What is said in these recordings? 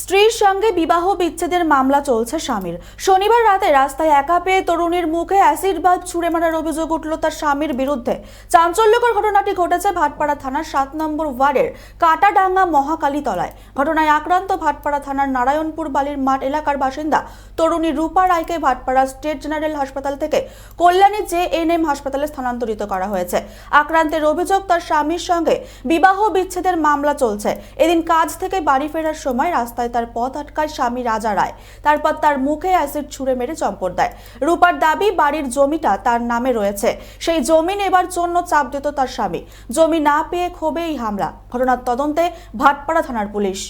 স্ত্রীর সঙ্গে বিবাহ বিচ্ছেদের মামলা চলছে স্বামীর। শনিবার রাতে রাস্তায় একা পেয়ে তরুণীর মুখে অ্যাসিড বাল্ব ছুড়ে মারার অভিযোগ উঠল তার স্বামীর বিরুদ্ধে। চাঞ্চল্যকর ঘটনাটি ঘটেছে ভাটপাড়া থানার সাত নম্বর ওয়ার্ডের কাটাডাঙ্গা মহাকালীতলায়। ঘটনায় আক্রান্ত ভাটপাড়া থানার নারায়ণপুর বালির মাঠ এলাকার বাসিন্দা তরুণী রূপা রায়কে ভাটপাড়া স্টেট জেনারেল হাসপাতাল থেকে কল্যাণী জে এন এম হাসপাতালে স্থানান্তরিত করা হয়েছে। আক্রান্তের অভিযোগ তার স্বামীর সঙ্গে বিবাহ বিচ্ছেদের মামলা চলছে। এদিন কাজ থেকে বাড়ি ফেরার সময় রাস্তায় তার পথ আটকায় স্বামী রাজা রায়। তারপর তার মুখে অ্যাসিড ছুঁড়ে মেরে চম্পট দেয়। রূপার দাবি, বাড়ির জমিটা তার নামে রয়েছে। সেই জমি নেবার জন্য চাপ দিত তার স্বামী। জমি না পেয়ে ক্ষোভে এই হামলা। ঘটনার তদন্তে ভাটপাড়া থানার পুলিশ।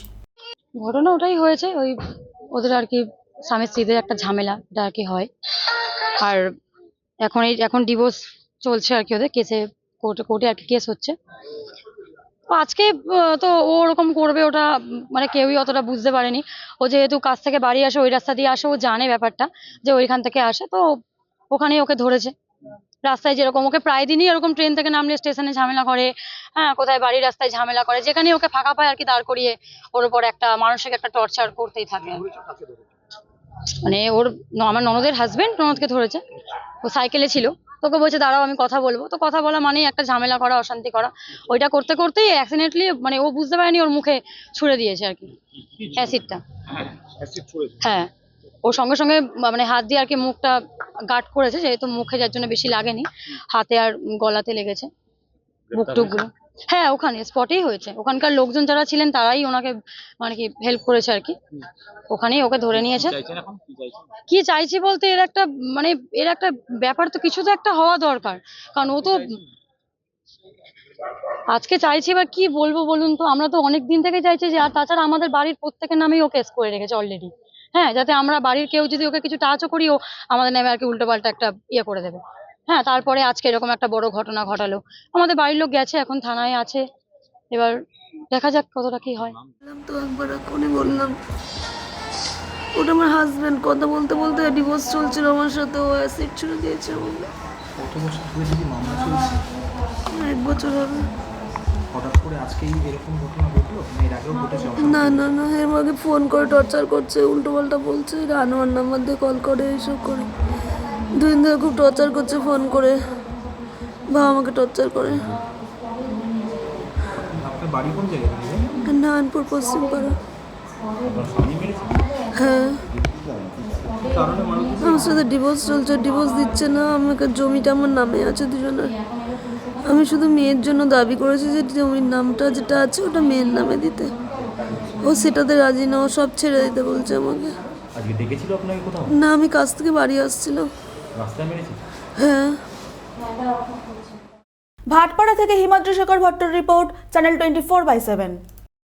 ঘটনা ওটাই হয়েছে, ওই ওদের আর কি স্বামী স্ত্রীদের একটা ঝামেলা, এটা আর কি হয়। আর এখন এই, এখন ডিভোর্স চলছে আর কি ওদের, কেসে কোর্টে কোর্টে আর কি কেস হচ্ছে। আজকে তো ও ওরকম করবে ওটা মানে কেউই অতটা বুঝতে পারেনি। ও যেহেতু কাজ থেকে বাড়ি আসে, ওই রাস্তা দিয়ে আসে, ও জানে ব্যাপারটা, যে ওইখান থেকে আসে, তো ওখানেই ওকে ধরেছে। রাস্তায় যেরকম, ওকে প্রায় দিনই এরকম ট্রেন থেকে নামলে স্টেশনে ঝামেলা করে হ্যাঁ কোথায় বাড়ির রাস্তায় ঝামেলা করে যেখানে ওকে ফাঁকা পায় আর কি, দাঁড় করিয়ে ওর উপর একটা মানসিক একটা টর্চার করতেই থাকে। মানে ওর, আমার ননদের হাজবেন্ড ননদকে ধরেছে। ও সাইকেলে ছিল। তোকে বলছে দাঁড়াও আমি কথা বলব। তো কথা বলা মানেই একটা ঝামেলা করা অশান্তি করা। ওইটা করতে করতেই অ্যাক্সিডেন্টলি মানে ও বুঝতে পারেনি ওর মুখে ছুড়ে দিয়েছে আর কি অ্যাসিডটা। হ্যাঁ ও সঙ্গে সঙ্গে মানে হাত দিয়ে আর কি মুখটা গার্ড করেছে যেহেতু মুখে যার জন্য বেশি লাগেনি হাতে আর গলাতে লেগেছে বুক টুকগুলো হ্যাঁ ওখানে স্পটেই হয়েছে। ওখানকার লোকজন যারা ছিলেন তারাই ওনাকে মানে কি হেল্প করেছে আর কি। ওখানেই ওকে ধরে নিয়েছে। কি চাইছি বলতে এর একটা মানে এর একটা ব্যাপার তো কিছু তো একটা হওয়া দরকার। কারণ ও তো আজকে চাইছি এবার কি বলব বলুন তো? আমরা তো অনেক দিন থেকে চাইছি যে আর তাছাড়া আমাদের বাড়ির প্রত্যেকের নামেই ও কেস করে রেখেছে অলরেডি হ্যাঁ যাতে আমরা বাড়ির কেউ যদি ওকে কিছু টাচও করি ও আমাদের নামে আর কি উল্টোপাল্টা একটা ইয়ে করে দেবে। হ্যাঁ তারপরে আজকে এরকম একটা বড় ঘটনা ঘটালো। আমাদের বাড়ির লোক গেছে এখন থানায় আছে। এবার দেখা যাক কতটা কি হয়। বললাম তো একবার এখনই বললাম। ওটা আমার হাজবেন্ড কথা বলতে বলতে ডিভোর্স চলছিল আমার সাথে ও অ্যাসিড ছুড়ে দিয়েছে আমাকে। কত বছর ধরে যদি মামলা চলছে? এক বছর হবে। হঠাৎ করে আজকেই এরকম ঘটনা ঘটলো? না এর আগেও ঘটেছে না না না এর আগে ফোন করে টর্চার করছে উল্টো পাল্টা বলছে রানোয়ার নাম্বার দিয়ে কল করে এইসব করে। দুদিন ধরে খুব টর্চার করছে ফোন করে। বাবা আমাকে টর্চার করে। বাড়ি কোন জায়গায় নারায়ণপুর পশ্চিম মেরেছে? হ্যাঁ? আমার সাথে ডিভোর্স চলছে ডিভোর্স দিচ্ছে না আমাকে জমিটা আমার নামে আছে দুজনের। আমি শুধু মেয়ের জন্য দাবি করেছি যে জমির নামটা যেটা আছে ওটা মেয়ের নামে দিতে। ও সেটাতে রাজি না ও সব ছেড়ে দিতে বলছে আমাকে। না আমি কাজ থেকে বাড়ি আসছিলাম। ভাটপাড়া থেকে Himadri Shekhar ভট্টর report channel twenty four by seven